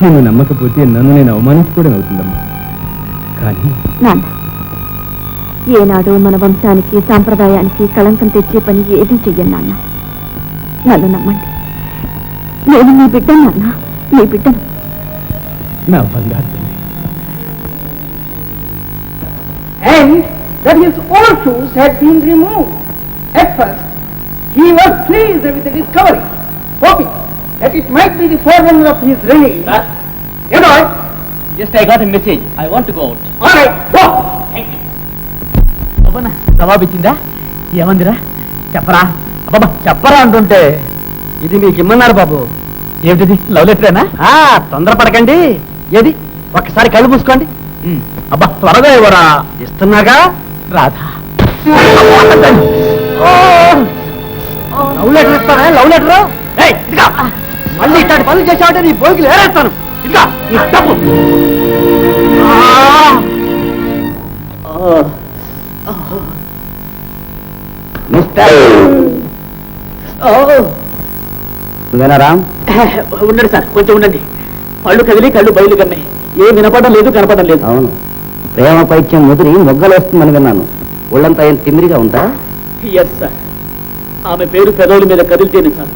నిన్ను నమ్మకపోతే నన్ను నేను అవమానించుకోవడం అవుతుందమ్మా. కానీ నాన్న ఏనాడు మన వంశానికి సాంప్రదాయానికి కళంకం తెచ్చే పని ఏదీ చెయ్యను నాన్న. నన్ను నమ్మండి. నేను మీ బిడ్డను నాన్న మీ బిడ్డను. నా బంగారు and that his old shoes had been removed. At first, he was pleased with the discovery, hoping that it might be the forerunner of his release. You know it? Just I got a message I want go out All right, go. అబ్బనా జవాబు ఇచ్చిందా? ఏమందిరా? చెప్పరా. అబ్బా చెప్పరా అంటుంటే ఇది మీకు ఇమ్మన్నారు బాబు. ఏమిటిది? లవ్ లెటరేనా ఆ, తొందరపడకండి. ఏది? ఒక్కసారి కళ్ళు మూసుకోండి. అబ్బా త్వరగా ఇవ్వరా? ఇస్తున్నాగా? రాధా. లవ్ లెటర్ ఇస్తారా? లవ్ లెటర్ మళ్ళీ ఇట్లాంటి పనులు చేసావంటే నీ బోగిలు ఏరేస్తాను ఇదిగా నీ డబ్బు. మిస్టర్ నువ్వేనా రామ్? ఉండండి సార్ కొంచెం ఉండండి. పళ్ళు కదిలి కళ్ళు బయలు కన్నాయి ఏం వినపడడం లేదు కనపడడం లేదు. అవును. ప్రేమ పైత్యం ముదిరి మొగ్గలు వస్తుందని విన్నాను. ఒళ్ళంతా ఏం తిమ్మిరిగా ఉందా? ఎస్ సార్ ఆమె పేరు పెదవుల మీద కదిలితేనే సార్.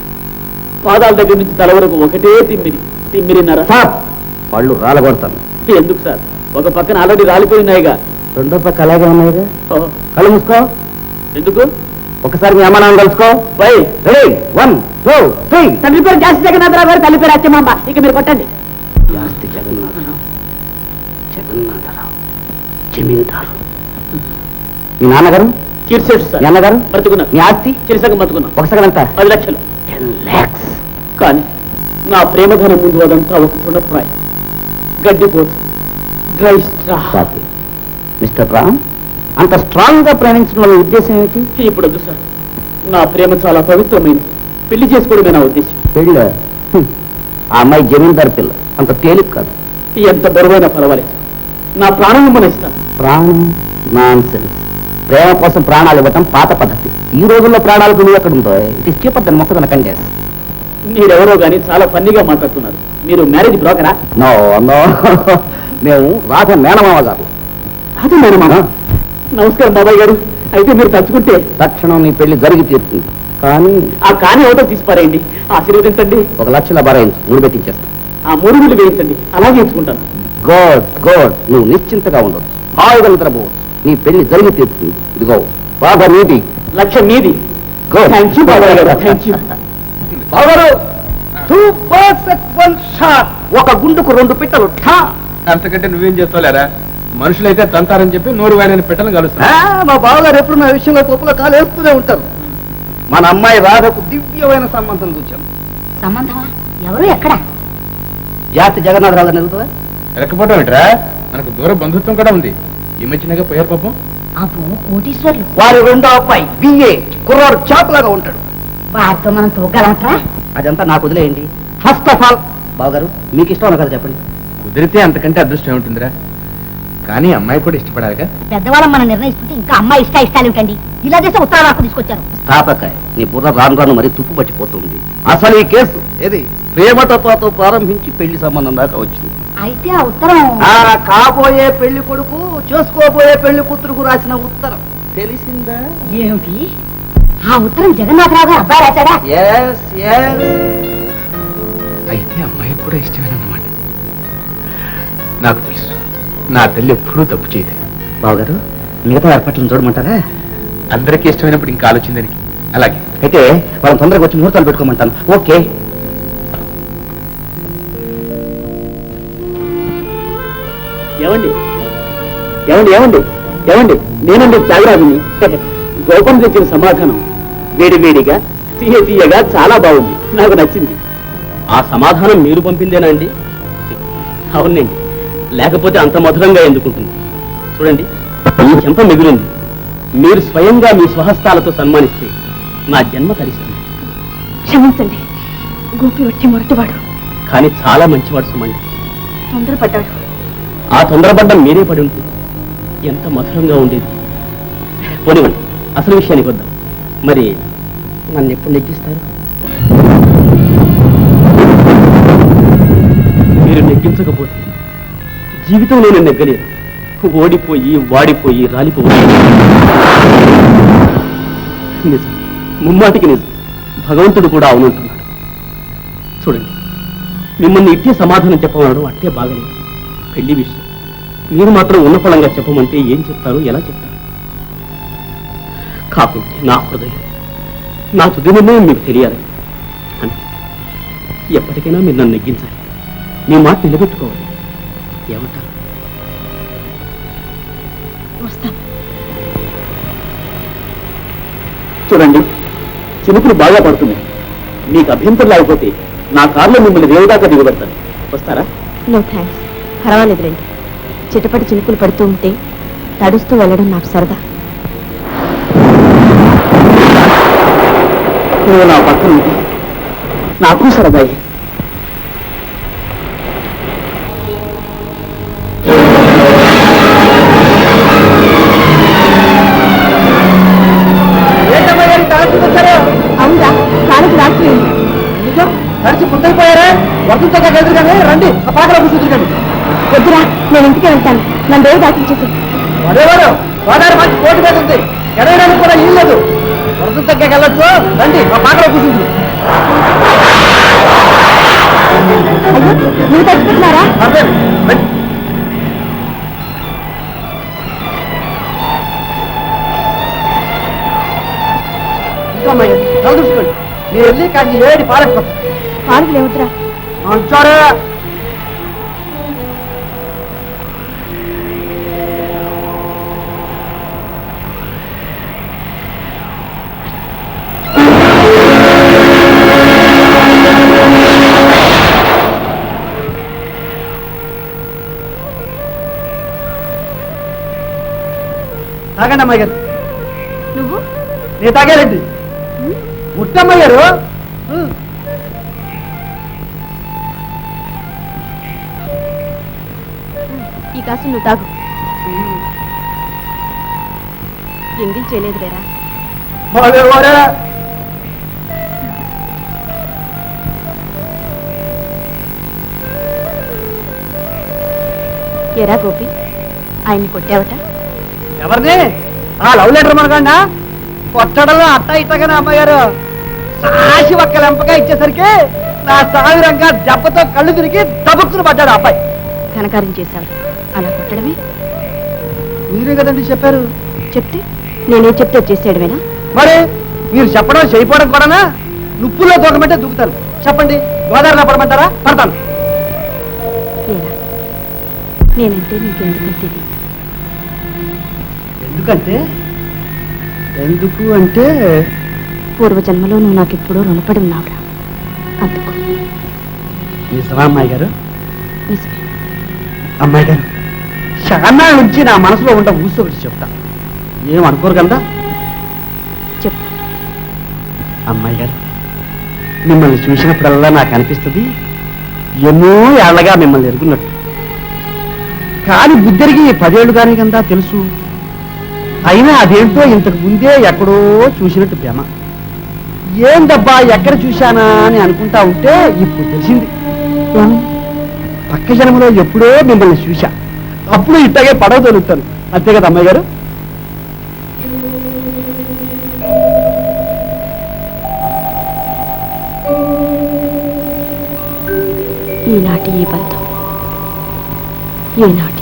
పాదాల దగ్గర నుంచి తల వరకు ఒకటే తిమ్మిరి. తిమ్మిరిన్నర సాప్ పళ్ళు రాలగొడతాను. ఎందుకు సార్? ఒక పక్కన ఆల్రెడీ రాలిపోయినాయిగా. రెండో పక్క అలాగే ఉన్నాయిగా? కళ్ళు మూసుకో. ఎందుకు? ఒకసారి మీ అమ్మ నాన్న కలుసుకో. Why. Ready. One two three. తండ్రి పేరు జాస్తి జగన్నాథరావు గారు తల్లి పేరు అచ్చమాంబ ఇక మీరు కొట్టండి. జాస్తి జగన్నాథరావు. జగన్నాథరావు. జమీందారు. మీ నాన్నగారు? కీర్సేటు మీ సార్. అన్నగారు? బ్రతుకున్నారు మీ ఆస్తి? చిరసంగం బతుకున్నాం. ఒకసారి ఎంత పది లక్షలు. టెన్ ల్యాక్స్. కానీ నా ప్రేమధనం ముందు అదంతా ఒక తృణప్రాయం గడ్డిపోతు కాపీ మిస్టర్ రామ్ అంత స్ట్రాంగ్గా ప్రేమించడం వల్ల ఉద్దేశం ఏమిటి? ఇప్పుడు వద్దు సార్. నా ప్రేమ చాలా పవిత్రమైనది. పెళ్ళి చేసుకోవడమే నా ఉద్దేశం పెళ్ళ? హ్మ్. ఆ అమ్మాయి జమీందారు పిల్ల. అంత తేలిక కాదు. ఎంత బరువైనా పర్వాలేదు. నా ప్రాణం ఇమ్మని ఇస్తాను ప్రాణం? నాన్ ప్రేమ కోసం ప్రాణాలు ఇవ్వటం పాత పద్ధతి. ఈ రోజుల్లో ప్రాణాలకు విలువ ఎక్కడ ఉందో ఇట్ ఇస్ చీపర్ దన్ మొక్కదన కండేస్ మీరెవరో గానీ చాలా ఫన్నీగా మాట్లాడుతున్నారు. మీరు మ్యారేజ్ బ్రోకరా? No no. మేము రాధ మేనమామ గారు. అదే మేనమామ? నమస్కారం బాబాయ్ గారు. అయితే మీరు తలుచుకుంటే తక్షణం నీ పెళ్ళి జరిగి తీరుతుంది. కానీ ఆ కాని అవతల తీసిపారేయండి ఆశీర్వదించండి. ఒక లక్షల భరాయించు మూడు పెట్టించేస్తా. ఆ మూడు ముళ్ళు వేయించండి. అలాగే ఎంచుకుంటాను గోడ్ గోడ్. నువ్వు నిశ్చింతగా ఉండొచ్చు. హాయిగా నిద్రపోవచ్చు. నీ పెళ్ళి జరిగి తీరుతుంది. ఇదిగో బాగా నీది లక్ష మీది. థ్యాంక్ యూ బాబాయ్ గారు. థ్యాంక్ యూ బావగారు two birds at one shot ఒక గుండుకు రెండు పిట్టలు ఠా. అంతకంటే నువ్వేం చేస్తావులేరా మనుషులైతే తంతారని చెప్పి నోరు వాడిన పెట్టలు ఆ, కలుస్తా మా బావగారు ఎప్పుడు నా విషయంలో పప్పులో కాలు వేస్తూనే ఉంటారు. మన అమ్మాయి రాధకు దివ్యమైన సంబంధం చూచాను సంబంధమా? ఎవరు ఎక్కడ? జాతి జగన్నాథరావు గారిని ఎదుగుతుందా ఎరకపోవడం ఏంట్రా? మనకు దూర బంధుత్వం కూడా ఉంది. ఈ మధ్యనగా పోయారు పాపం. అబ్బో కోటీశ్వర్లు. వారి రెండో అబ్బాయి బిఏ కుర్రాడు చాపులాగా ఉంటాడు. వారితో మనం తోగలమట్రా అదంతా నాకు వదిలేయండి. ఫస్ట్ ఆఫ్ ఆల్ బావగారు మీకు ఇష్టం కదా చెప్పండి. కుదిరితే అంతకంటే అదృష్టం ఉంటుందిరా కానీ అమ్మాయి కూడా ఇష్టపడాలిగా? పెద్దవాళ్ళం మనం నిర్ణయిస్తుంటే ఇంకా అమ్మాయి ఇష్ట ఇష్టాలు ఏమిటండి ఇలా చేస్తే ఉత్తర వరకు తీసుకొచ్చారు. తాపకాయ నీ బుర్ర రాను రాను మరి తుప్పు పట్టిపోతుంది. అసలు ఈ కేసు ఏది? ప్రేమతత్వాతో ప్రారంభించి పెళ్ళి సంబంధం దాకా వచ్చింది. అయితే ఆ ఉత్తరం ఆ కాబోయే పెళ్ళి కొడుకు చేసుకోబోయే పెళ్ళి కూతురుకు రాసిన ఉత్తరం. తెలిసిందా? ఏమిటి? ఆ ఉత్తరం జగన్నాథరావు గారు అబ్బాయి రాశాడా? ఎస్ ఎస్ అయితే అమ్మాయి కూడా ఇష్టమేనన్నమాట. నాకు తెలుసు. నా తల్లి ఎప్పుడూ తప్పు చేయదు. బావగారు మిగతా ఏర్పాట్లను చూడమంటారా? అందరికీ ఇష్టమైనప్పుడు ఇంకా ఆలోచించడానికి అలాగే. అయితే వాళ్ళని తొందరగా వచ్చి ముహూర్తాలు పెట్టుకోమంటాను. ఓకే. ఏమండి ఏమండి ఏమండి ఏమండి నేనండి త్యాగరాజుని. గోపం తెచ్చిన సమాధానం. వేడి వేడిగా తీయ తీయగా చాలా బాగుంది. నాకు నచ్చింది. ఆ సమాధానం మీరు పంపిందేనా అండి? అవునండి. లేకపోతే అంత మధురంగా ఎందుకుంటుంది చూడండి ఈ చెంప మిగిలింది. మీరు స్వయంగా మీ స్వహస్తాలతో సన్మానిస్తే నా జన్మ తరిస్తుంది. క్షమించండి. గోపి వచ్చి మొరటివాడు. కానీ చాలా మంచివాడు సుమండి. తొందరపడ్డాడు. ఆ తొందరపడ్డం మీరే పడి ఉంటుంది. ఎంత మధురంగా ఉండేది. పోనివ్వండి అసలు విషయానికి వద్దాం. మరి నన్ను ఎప్పుడు నెగ్గిస్తారు? మీరు నెగ్గించకపోతే జీవితంలో నేను నెగ్గలేదు. ఓడిపోయి వాడిపోయి రాలిపోయి. నిజం. ముమ్మాటికి నిజం. భగవంతుడు కూడా అవునంటున్నాడు చూడండి. మిమ్మల్ని ఇట్టే సమాధానం చెప్పమన్నాడు అట్టే బాగలేదు. పెళ్ళి విషయం. మీరు మాత్రం ఉన్నపళంగా చెప్పమంటే ఏం చెప్తారు ఎలా చెప్తారు? కాకుంటే నా హృదయం నా తుది నిర్ణయం మీకు తెలియాలి. అంతే. ఎప్పటికైనా మీరు నన్ను నెగ్గించాలి. మీ మాట నిలబెట్టుకోవాలి. ఏమంటారు చూడండి చినుకులు బాగా పడుతున్నాయి. మీకు అభ్యంతరం లేకపోతే నా కారులో మిమ్మల్ని రేవుదాకా దిగబెడతాను. వస్తారా? నో థ్యాంక్స్ పర్వాలేదు రండి. చిటపటి చినుకులు పడుతూ ఉంటే తడుస్తూ వెళ్ళడం నాకు సరదా. నువ్వు నా పక్కన నాకు సరదాయి అవునా? కాలుకి నిజం? తడిచి పుట్టైపోయారా వర్షంతో ఎదురు కానీ రండి. ఆ పాకలో కూర్చుంటుంది వద్దురా నేను ఇంటికి వెళ్తాను. నన్ను దేవుడు దాచించేసి మరేవారు గోదావరి మంచి కోటి మీద ఉంది. ఎడవడానికి కూడా ఇల్లు లేదు. వరద తగ్గకి వెళ్ళొచ్చు రండి ఆ పాకలో కూర్చుంటుంది నువ్వు మరి చదువుకోండి మీరు వెళ్ళి కానీ వేడి పాలకపోతారు కాలుకి లేవుతురా అంటారా అమ్మాయి గారు. నువ్వు? నేను ముట్టమ్మాయి గారు. ఈ కాసు నువ్వు తాగు. ఎంగిల్ చేయలేదు లేరా మరేవారా ఎరా గోపి ఆయన్ని కొట్టావట? ఎవరిని? ఆ లవ్ లెటర్ మనకండా? కొట్టడంలో అట్ట ఇట్టగానే అమ్మగారు. సాసి ఒక్క లెంపగా ఇచ్చేసరికి నా సావిరంగా దెబ్బతో కళ్ళు తిరిగి దబుక్కును పడ్డాడు అబ్బాయి. ఘనకార్యం చేశావు. అలా కొట్టడమే? మీరే కదండి చెప్పారు. చెప్తే? నేనే చెప్తే చేసేయడమేనా? మరి మీరు చెప్పడం చేయకపోవడం కూడానా? నుప్పుల్లో దూకమంటే దూకుతాను చెప్పండి గోదావరిలో పడమంటారా? పడతాను. నేనంటే నీకెందుకంటే ఇది? ఎందుకంటే? ఎందుకు అంటే? పూర్వజన్మలో నువ్వు నాకు ఎప్పుడూ రుణపడి ఉన్నావురా. అందుకు. నిజమా అమ్మాయి గారు? నిజమే. అమ్మాయి గారు చాలా నుంచి నా మనసులో ఉన్న ఊసి ఒకటి చెప్తా. ఏం అనుకోరు కదా? చెప్పు. అమ్మాయి గారు మిమ్మల్ని చూసినప్పుడల్లా నాకు అనిపిస్తుంది ఎన్నో ఏళ్ళగా మిమ్మల్ని ఎరుగున్నట్టు. కానీ బుద్ధరికి పదేళ్ళు కానీ కదా తెలుసు. అయినా అదేంటో ఇంతకు ముందే ఎక్కడో చూసినట్టు ప్రేమ. ఏందబ్బా ఎక్కడ చూశానా అని అనుకుంటా ఉంటే ఇప్పుడు తెలిసింది. పక్క జన్మలో ఎప్పుడో మిమ్మల్ని చూశా. అప్పుడు ఇట్టగే పడవ తొలుగుతాను. అంతే కదా అమ్మాయి గారు? ఈనాటి ఈ బంధం ఈనాటి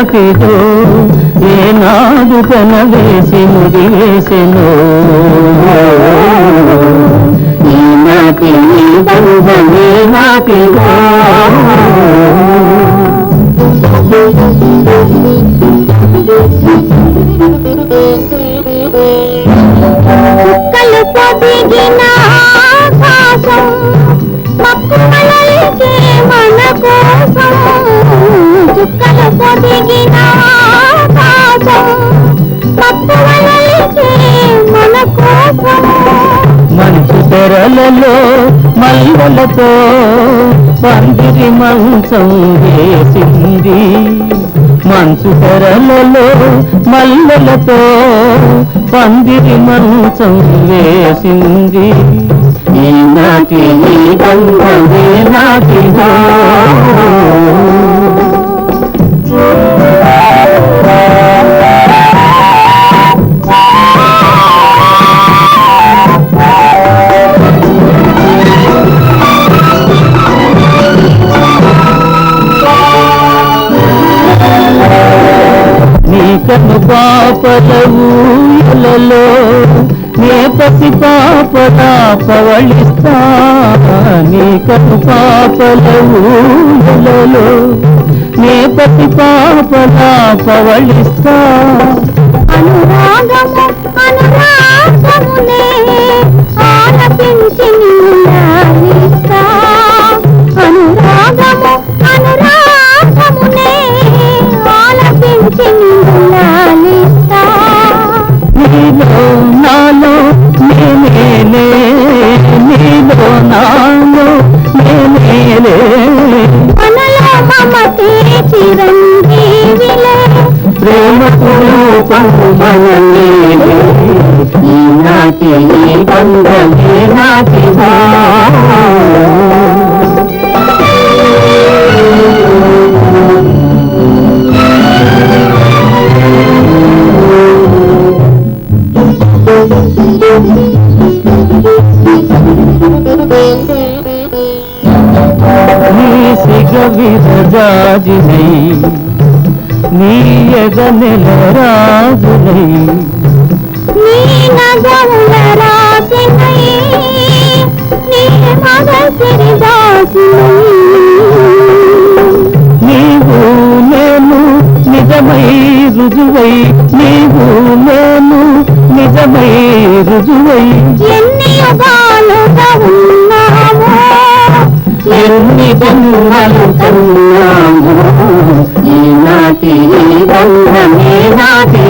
మమతతో ఏనాడు కనవేసి ముడివేసెను ఈనాటి నీ బంధమే నాటిగా మంచు మల్లలతో పందిరి మంచం వేసింది. మంచు తెరలలో మల్లలతో పందిరి మంచం వేసింది. ఈనాటి నాటి బంధమే పాపలవు నీ నే పసి పాపల పవళిస్తా నీ కను పాపలవు ఊయలలో నే పసి పాపల పవళిస్తా? అనురాగము అనురాగమునే రూపము ఈనాటి ఈ బంధమే నాటిదా నీ సిగ విరజాజినై నీ ఎగ నెల రాజునై. నీ నగముల రాసినై నీ మగ సిరిదాసినై నీవు నేను నిజమై రుజువై. నీవు నేను నిజమై రుజువై. ఎన్ని యుగాలుగా ఉన్నామో ఎన్ని జన్మలు కన్నాము ఈనాటి ఈ బంధమే నాటి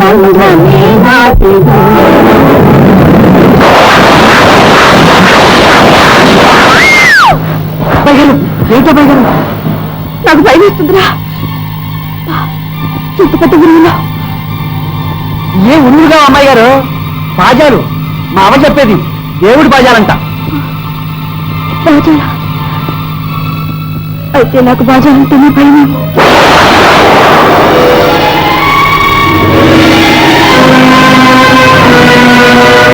బంధమే పైగలు ఏంటో పైగలు నాకు భయం ఇస్తుందిరా ఇంత పెద్ద ఏ ఉరువుగా అమ్మాయి గారు? బాజాలు మా అవ చెప్పేది దేవుడి బాజాలంట. బాజాలా? అయితే నాకు బాజాలంటేనే భయం